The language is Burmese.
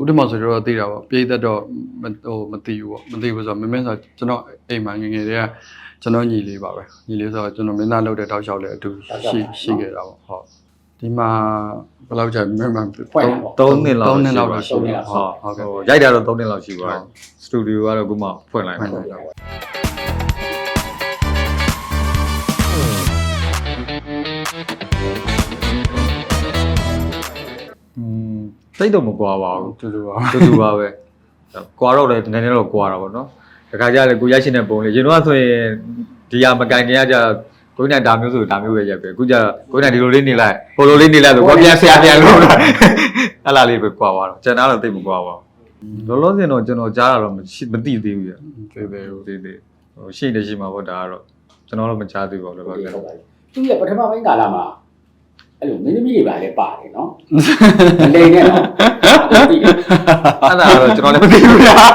ဥဒ္ဓမောင်ဆိုတော့သိတာပေါ့ပြည်သက်တော့မဟိုမသိဘူးပေါ့မသိဘူးဆိုတော့မင်းမင်းဆိုကျွန်တော်အိမ်မှာငယ်ငယ်တည်းကကျွန်တော်ညီလေးပါပဲညီလေးဆိုတော့ကျွန်တော်မင်းသားလုပ်တဲ့တောက်လျှောက်လည်းအတူရှိရှိခဲ့တာပေါ့ဟုတ်ဒီမှာဘယ်လောက်ကြာမင်းမဖွဲ့တာပေါ့3နှစ်လောက်3နှစ်လောက်တော့ရှိ3နှစ်နေလောက်ဟုတ်ဟုဟုတ်တ်ကဲ့ဟိုရိုက်တာတော့3နှစ်လောက်ရှိသွားတယ်စတူဒီယိုကတော့ခုမှဖွင့်လိုက်ဖွ စိတ်တော့မကွာပါဘူးတူတူပါတူတူပါပဲကွာတော့လည်းနည်းနည်းတော့ကွာတာပေါ့နော်တခါကျလည်းကိုရိုက်ရှင်တဲ့ပုံလေးရင်တော့ဆိုရင်ဒီဟာမကန်ခင်ကကြကိုနိုင်ဒါမျိုးဆိုဒါမျိုးပဲရက်ပဲအခုကျကိုနိုင်ဒီလိုလေးနေလိုက်ဟိုလိုလေးနေလိုက်ဆိုကိုပြန်ဆရာပြန်လို့လားအဲ့လားလေးပဲကွာသွားတော့ကျန်တာတော့သိပ်မကွာပါဘူးလောလောဆယ်တော့ကျွန်တော်ကြားတာတော့မရှိမသိသေးဘူးရတွေ့တယ်ဟုတ်သေးသေးဟိုရှိနေရှိမှာပေါ့ဒါကတော့ကျွန်တော်တော့မကြားသေးပါဘူးလောလောဆယ်ဟုတ်ပါပြီသူရဲ့ပထမပိုင်းကာလမှာ အဲ့လိုမင်းသမီးတွေပါလဲပါတယ်နော်မလိန်နဲ့နော်ဟုတ်ပြီအဲ့ဒါတော့ကျွန်တော်လည်းမသိဘူးလား